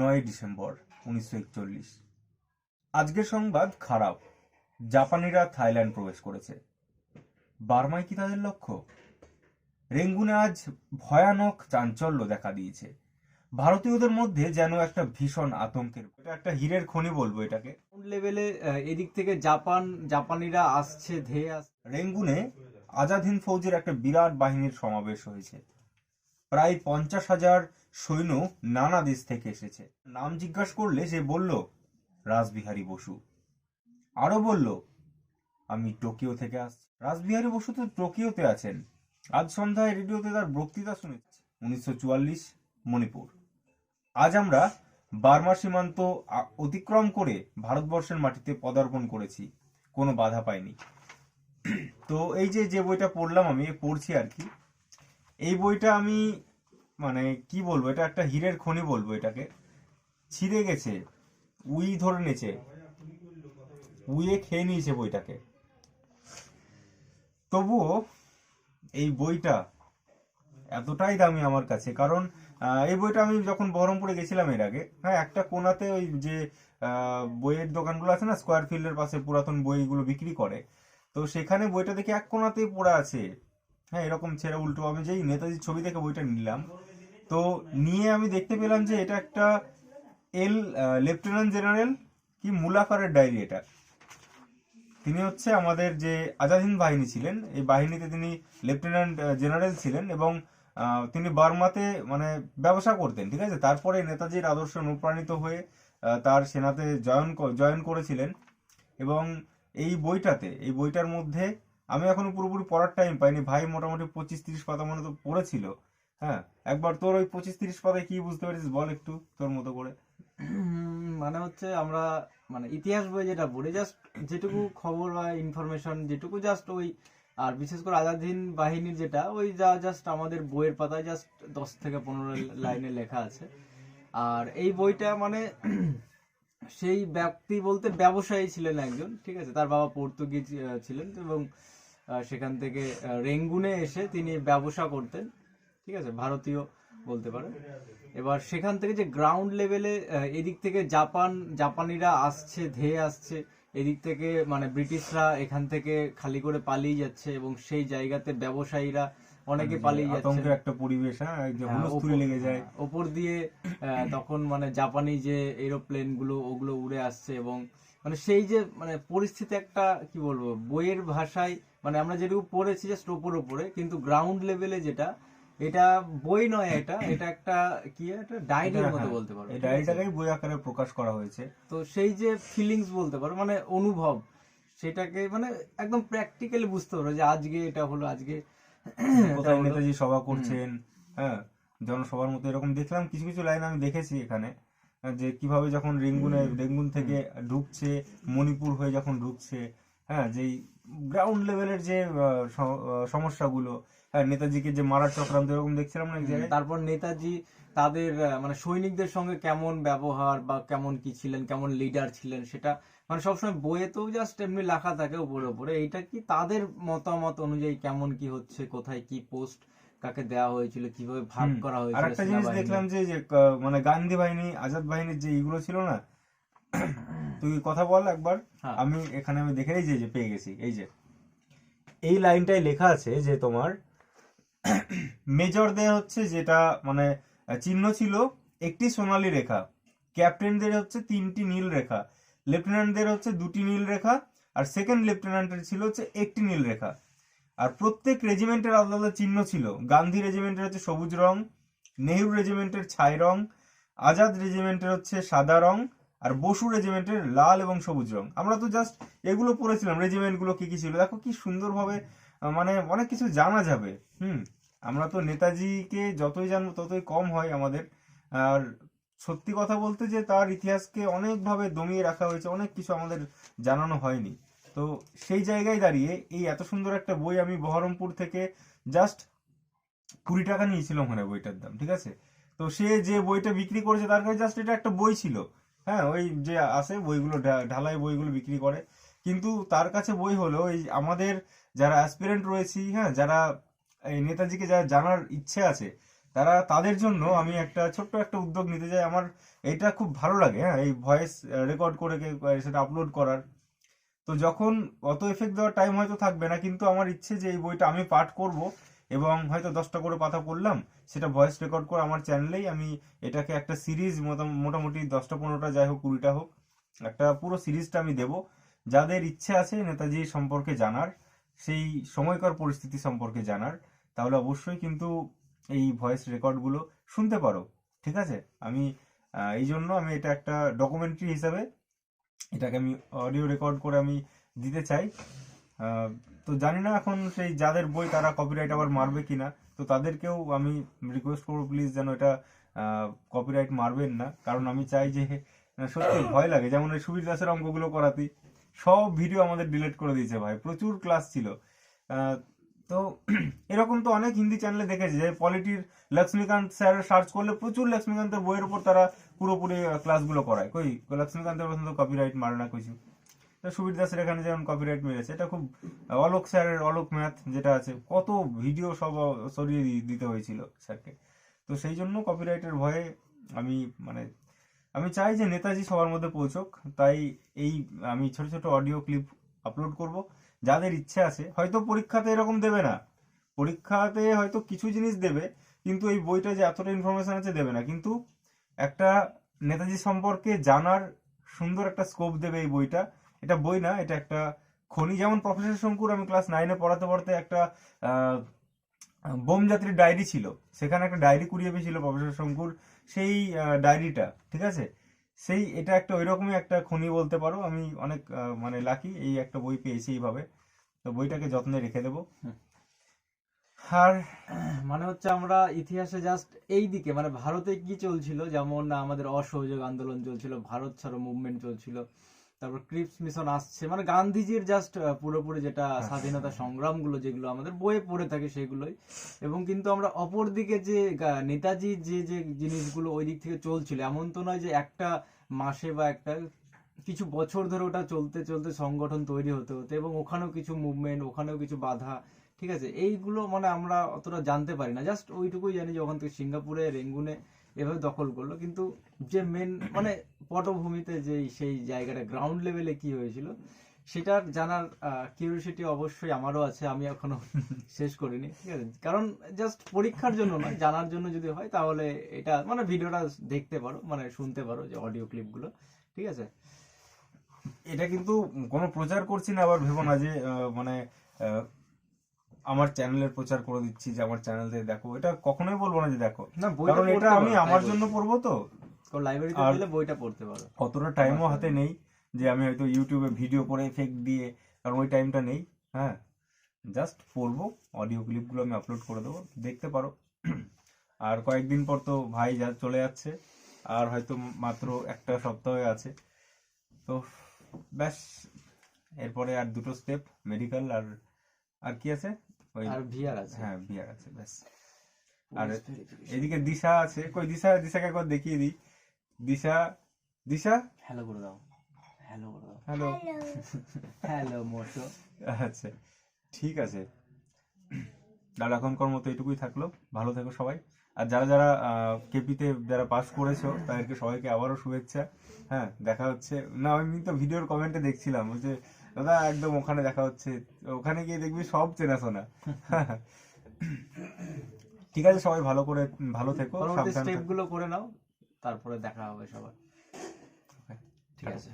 নয় ডিসেম্বর উনিশশো একচল্লিশ। আজকের সংবাদ খারাপ। জাপানিরা থাইল্যান্ড প্রবেশ করেছে। বার্মায় কি তাদের লক্ষ্য? রেঙ্গুনে আজ ভয়ানক চাঞ্চল্য দেখা দিয়েছে। ভারতীয়দের মধ্যে যেন একটা ভীষণ আতঙ্কের এটা একটা হীরের খনি বলব এটাকে। লেভেলে এদিক থেকে জাপান জাপানিরা আসছে ধেয়ে আসছে রেঙ্গুনে আজাদ হিন্দ ফৌজের একটা বিরাট বাহিনীর সমাবেশ হয়েছে। প্রায় পঞ্চাশ হাজার সৈন্য নানা দেশ থেকে এসেছে। নাম জিজ্ঞাসা করলে সে বলল রাসবিহারী বসু। আরও বলল, আমি টোকিও থেকে আসছি। রাসবিহারী বসু তো টোকিওতে আছেন। আজ সন্ধ্যায় রেডিওতে তার বক্তৃতা শুনেছি। উনিশশো চুয়াল্লিশ, মণিপুর। আজ আমরা বার্মা সীমান্ত অতিক্রম করে ভারতবর্ষের মাটিতে পদার্পণ করেছি। কোনো বাধা পাইনি। তো এই যে যে বইটা পড়লাম আমি পড়ছি আর কি। এই বইটা আমি মানে কি বলব, এটা একটা হীরের খনি বলব এটাকে। ছিঁড়ে গেছে, উই ধরে নিয়েছে। উইয়ে খেয়ে নিয়েছে বইটাকে। তবুও এই বইটা এতটাই দামি আমার কাছে, কারণ এই বইটা আমি যখন বহরমপুরে গেছিলাম এর আগে হ্যাঁ একটা কোনাতে ওই যে বইয়ের দোকানগুলো আছে না স্কোয়ার ফিল্ডের পাশে পুরাতন বইগুলো বিক্রি করে, তো সেখানে বইটা দেখে এক কোনাতেই পড়া আছে। হ্যাঁ এরকম ছেড়ে উল্টো আমি যেই নেতাজির ছবি দেখে বইটা নিলাম। তো নিয়ে আমি দেখতে পেলাম যে এটা একটা এল লেফটেন্যান্ট জেনারেল কি মুলাফারের ডায়েরি এটা। তিনি হচ্ছে আমাদের যে আজাদ হিন্দ বাহিনী ছিলেন, এই বাহিনীতে তিনি লেফটেন্যান্ট জেনারেল ছিলেন এবং তিনি বার্মাতে মানে ব্যবসা করতেন, ঠিক আছে? তারপরে নেতাজির আদর্শ অনুপ্রাণিত হয়ে তার সেনাতে জয়েন জয়েন করেছিলেন এবং এই বইটাতে, এই বইটার মধ্যে আমি এখনও পুরোপুরি পড়ার টাইম পাইনি। ভাই মোটামুটি পঁচিশ তিরিশ পাতা মনে তো পড়েছিল। হ্যাঁ একবার তোর ওই পঁচিশ তিরিশ পাতায় কি বুঝতে পারিস বল একটু তোর মতো করে। মানে হচ্ছে আমরা মানে ইতিহাস বই যেটা পড়ি জাস্ট যেটুকু খবর বা ইনফরমেশন যেটুকু জাস্ট ওই, আর বিশেষ করে আজাদিন বাহিনীর যেটা, ওই যা জাস্ট আমাদের বইয়ের পাতায় জাস্ট দশ থেকে পনেরো লাইনে লেখা আছে। আর এই বইটা মানে সেই ব্যক্তি বলতে ব্যবসায়ী ছিলেন একজন, ঠিক আছে? তার বাবা পর্তুগিজ ছিলেন এবং সেখান থেকে রেঙ্গুনে এসে তিনি ব্যবসা করতেন ঠিক আছে? ভারতীয় বলতে পারেন। এবার সেখান থেকে যে গ্রাউন্ড লেভেলে এদিক থেকে জাপান জাপানিরা আসছে ধেয়ে আসছে এদিক থেকে মানে ব্রিটিশরা এখান থেকে খালি করে পালিয়ে যাচ্ছে এবং সেই জায়গাতে ব্যবসায়ীরা অনেকে পালিয়ে যাচ্ছে। একটা পরিবেশ হ্যাঁ? হ্যাঁ, লেগে যায়। ওপর দিয়ে আহ, তখন মানে জাপানি যে এরোপ্লেনগুলো ওগুলো উড়ে আসছে এবং মানে সেই যে মানে পরিস্থিতি একটা কি বলব বইয়ের ভাষায় মানে আমরা যেটুকু পড়েছি জাস্ট ওপর ওপরে কিন্তু গ্রাউন্ড লেভেলে যেটা এটা বই নয় এটা এটা একটা কি একটা ডায়েরির মতো হ্যাঁ, বলতে পারো এই ডায়েরিটাকেই বই আকারে প্রকাশ করা হয়েছে। তো সেই যে ফিলিংস বলতে পারো মানে অনুভব সেটাকে মানে একদম প্র্যাকটিক্যালি বুঝতে পারো যে আজকে এটা হলো আজকে এটা কোথায় নেতাজি সভা করছেন হ্যাঁ জনসভার মতো এরকম দেখলাম কিছু কিছু লাইন আমি দেখেছি এখানে। যে কীভাবে যখন রেঙ্গুনে রেঙ্গুন থেকে ঢুকছে মণিপুর হয়ে যখন ঢুকছে হ্যাঁ যেই গ্রাউন্ড লেভেলের যে সমস্যাগুলো হ্যাঁ নেতাজিকে যে মারার চক্রান্ত এরকম দেখছিলাম না তারপর নেতাজি তাদের আহ, মানে সৈনিকদের সঙ্গে কেমন ব্যবহার বা কেমন কি ছিলেন কেমন লিডার ছিলেন সেটা মানে সবসময় বইয়ে তো জাস্ট এমনি লেখা থাকে উপরে উপরে। এইটা কি তাদের মতামত অনুযায়ী কেমন কি হচ্ছে কোথায় কি পোস্ট কাকে দেওয়া হয়েছিল কীভাবে ভাগ। করা আর হয়েছিল একটা জিনিস দেখলাম যে যে, মানে গান্ধী বাহিনী আজাদ বাহিনীর যে ইগুলো ছিল না তুই কথা বল একবার হ্যাঁ। আমি এখানে আমি দেখে এই যে যে পেয়ে গেছি এই যে এই লাইনটাই লেখা আছে যে তোমার মেজরদের হচ্ছে যেটা মানে চিহ্ন ছিল একটি সোনালি রেখা ক্যাপ্টেনদের হচ্ছে তিনটি নীল রেখা লেফটেন্যান্টদের হচ্ছে দুটি নীল রেখা আর সেকেন্ড লেফটেন্যান্টের ছিল হচ্ছে একটি নীল রেখা আর প্রত্যেক রেজিমেন্টের আলাদা আলাদা চিহ্ন ছিল। গান্ধী রেজিমেন্টের হচ্ছে সবুজ রং, নেহরু রেজিমেন্টের ছাই রং, আজাদ রেজিমেন্টের হচ্ছে সাদা রং, আর বসু রেজিমেন্টের লাল এবং সবুজ রং। আমরা তো জাস্ট এগুলো পড়েছিলাম রেজিমেন্টগুলো কি কি ছিল। দেখো কি সুন্দরভাবে মানে অনেক কিছু জানা যাবে। হুম, আমরা তো নেতাজিকে যতই জানব ততই কম হয় আমাদের। আর সত্যি কথা বলতে যে তার ইতিহাসকে অনেকভাবে দমিয়ে রাখা হয়েছে, অনেক কিছু আমাদের জানানো হয়নি। তো সেই জায়গায় দাঁড়িয়ে এই এত সুন্দর একটা বই আমি বহরমপুর থেকে জাস্ট কুড়ি টাকা নিয়েছিলাম ওখানে বইটার দাম, ঠিক আছে? তো সে যে বইটা বিক্রি করেছে তার কাছে জাস্ট এটা একটা বই ছিল। হ্যাঁ ওই যে আসে বইগুলো ঢালাই বইগুলো বিক্রি করে। কিন্তু তার কাছে বই হলো এই আমাদের যারা অ্যাসপিরেন্ট রয়েছি হ্যাঁ যারা এই নেতাজিকে যারা জানার ইচ্ছে আছে, তারা তাদের জন্য আমি একটা ছোট্ট একটা উদ্যোগ নিতে চাই। আমার এটা খুব ভালো লাগে হ্যাঁ এই ভয়েস রেকর্ড করে সেটা আপলোড করার। তো যখন অত এফেক্ট দেওয়ার টাইম হয়তো থাকবে না, কিন্তু আমার ইচ্ছে যে এই বইটা আমি পাঠ করব এবং হয়তো দশটা করে পাতা পড়লাম, সেটা ভয়েস রেকর্ড করে আমার চ্যানেলেই আমি এটাকে একটা সিরিজ মোটামুটি দশটা পনেরোটা যাই হোক, কুড়িটা হোক, একটা পুরো সিরিজটা আমি দেব। যাদের ইচ্ছে আছে নেতাজি সম্পর্কে জানার, সেই সময়কার পরিস্থিতি সম্পর্কে জানার, তাহলে অবশ্যই কিন্তু এই ভয়েস রেকর্ডগুলো শুনতে পারো, ঠিক আছে? আমি এই জন্য আমি এটা একটা ডকুমেন্টারি হিসাবে এটাকে আমি অডিও রেকর্ড করে আমি দিতে চাই। তো জানি না এখন সেই যাদের বই তারা কপিরাইট আবার মারবে কিনা। তো তাদেরকেও আমি রিকোয়েস্ট করব প্লিজ যেন এটা কপিরাইট মারবেন না। কারণ আমি চাই যে সত্যি ভয় লাগে। যেমন এই সুবীর দাসের অঙ্কগুলো করাতি। সব ভিডিও আমাদের ডিলিট করে দিয়েছে ভাই। প্রচুর ক্লাস ছিল। তো এরকম তো অনেক হিন্দি চ্যানেলে দেখেছি যে পলিটির লক্ষ্মীকান্ত স্যার সার্চ করলে প্রচুর লক্ষ্মীকান্তের বইয়ের উপর তারা পুরোপুরি ক্লাসগুলো করায়। কই? লক্ষ্মীকান্তের পর্যন্ত কপিরাইট মারে না কিছু। তো সুবীর দাসের এখানে যেমন কপিরাইট মেরেছে, এটা খুব অলোক স্যারের অলোক ম্যাথ যেটা আছে, কত ভিডিও সব সরিয়ে দিতে হয়েছিল স্যারকে তো সেই জন্য কপিরাইটের ভয়ে আমি মানে আমি চাই যে নেতাজি সবার মধ্যে পৌঁছক। তাই এই, আমি ছোট ছোট অডিও ক্লিপ আপলোড করব। যাদের ইচ্ছে আছে হয়তো পরীক্ষাতে এরকম দেবে না। পরীক্ষাতে হয়তো কিছু জিনিস দেবে কিন্তু এই বইটা যে এতটা ইনফরমেশন আছে দেবে না। কিন্তু একটা নেতাজি সম্পর্কে জানার সুন্দর একটা স্কোপ দেবে এই বইটা। এটা বই না এটা একটা খনি। যেমন প্রফেসর শঙ্কুর আমি ক্লাস নাইনে পড়াতে পড়াতে একটা আহ, বোম যাত্রীর ডায়েরি ছিল। সেখানে একটা ডায়েরি কুড়িয়ে পেয়েছিল প্রফেসর শঙ্কুর। সেই ডায়েরিটা ঠিক আছে? সেই এটা একটা ওই রকমই একটা খনি বলতে পারো। আমি অনেক মানে লাকি এই একটা বই পেয়েছি এইভাবে। তো বইটাকে যত্নে রেখে দেবো। আর মানে হচ্ছে আমরা ইতিহাসে জাস্ট এই দিকে মানে ভারতে কি চলছিল? যেমন আমাদের অসহযোগ আন্দোলন চলছিল ভারত ছাড়ো মুভমেন্ট চলছিল। তারপর ক্রিপস মিশন আসছে। মানে গান্ধীজির জাস্ট পুরোপুরি যেটা স্বাধীনতা সংগ্রামগুলো যেগুলো আমাদের বইয়ে পড়ে থাকে সেগুলোই। এবং কিন্তু আমরা অপর দিকে যে নেতাজি যে যে জিনিসগুলো ওই দিক থেকে চলছিল এমন তো নয় যে একটা মাসে বা একটা কিছু বছর ধরে ওটা চলতে চলতে সংগঠন তৈরি হতে হতে এবং ওখানেও কিছু মুভমেন্ট ওখানেও কিছু বাধা ঠিক আছে? এইগুলো মানে আমরা অতটা জানতে পারি না। জাস্ট ওইটুকুই জানি যে ওখান থেকে সিঙ্গাপুরে রেঙ্গুনে এভাবে দখল করল। কিন্তু যে মেন মানে পটভূমিতে যে সেই জায়গাটা গ্রাউন্ড লেভেলে কি হয়েছিল, সেটার জানার কিউরিয়াসিটি অবশ্যই আমারও আছে, আমি এখনও শেষ করিনি, ঠিক আছে? কারণ জাস্ট পরীক্ষার জন্য নয়, জানার জন্য যদি হয় তাহলে এটা মানে ভিডিওটা দেখতে পারো মানে শুনতে পারো যে অডিও ক্লিপগুলো ঠিক আছে? এটা কিন্তু কোনো প্রচার করছি না, আবার ভেবো না যে মানে আমার চ্যানেলের প্রচার করে দিচ্ছি যে আমার চ্যানেল থেকে দেখো। এটা কখনোই বলব না যে দেখো। না বইটা কারণ এটা আমি আমার জন্য পড়ব তো। কারণ লাইব্রেরিতে গেলে বইটা পড়তে পারো। অতটা টাইমও হাতে নেই যে আমি হয়তো ইউটিউবে ভিডিও করে এফেক্ট দিয়ে কারণ ওই টাইমটা নেই। হ্যাঁ জাস্ট পড়ব অডিও ক্লিপগুলো আমি আপলোড করে দেবো দেখতে পারো। আর কয়েকদিন পর তো ভাই যা চলে যাচ্ছে আর হয়তো মাত্র একটা সপ্তাহে আছে। তো ব্যাস এরপরে আর দুটো স্টেপ মেডিকেল আর আর কি আছে? আর ভিআর আছে। হ্যাঁ বিয়ার আছে ব্যাস। আর আর এদিকে দিশা আছে। কই দিশা? দিশাকে একবার দেখিয়ে দিই। দিশা? দিশা? হ্যালো করে দাও। হ্যালো করে দাও। হ্যালো। হ্যালো মোশো আচ্ছা ঠিক আছে। তাহলে এখনকার মতো এটুকুই থাকল। ভালো থেকো সবাই। আর যারা যারা কেপিতে যারা পাস করেছ তাদেরকে সবাইকে আবারও শুভেচ্ছা। হ্যাঁ দেখা হচ্ছে। না আমি তো ভিডিওর কমেন্টে দেখছিলাম। বলছে দাদা একদম ওখানে দেখা হচ্ছে। ওখানে গিয়ে দেখবি সব চেনাশোনা ঠিক আছে সবাই ভালো করে ভালো থেকো পরবর্তী সাবধানে স্টেপ থেকো। গুলো করে নাও তারপরে দেখা হবে সবার। ঠিক আছে।